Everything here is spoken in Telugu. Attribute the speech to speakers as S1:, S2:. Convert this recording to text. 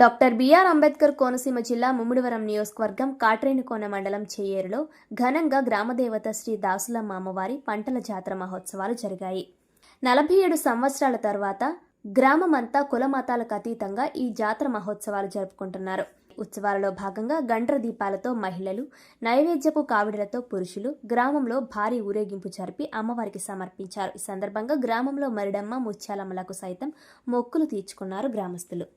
S1: డాక్టర్ బిఆర్ అంబేద్కర్ కోనసీమ జిల్లా ముమ్మిడివరం నియోజకవర్గం కాట్రేనికోన మండలం చేయేరులో ఘనంగా గ్రామదేవత శ్రీ దాసులమ్మ అమ్మవారి పంటల జాతర మహోత్సవాలు జరిగాయి. నలభై ఏడు సంవత్సరాల తర్వాత గ్రామమంతా కులమతాలకు అతీతంగా ఈ జాతర మహోత్సవాలు జరుపుకుంటున్నారు. ఉత్సవాలలో భాగంగా గండ్ర దీపాలతో మహిళలు నైవేద్యపు కావిడలతో పురుషులు గ్రామంలో భారీ ఊరేగింపు జరిపి అమ్మవారికి సమర్పించారు. ఈ సందర్భంగా గ్రామంలో మరిడమ్మ ముత్యాలమ్మలకు సైతం మొక్కులు తీర్చుకున్నారు గ్రామస్తులు.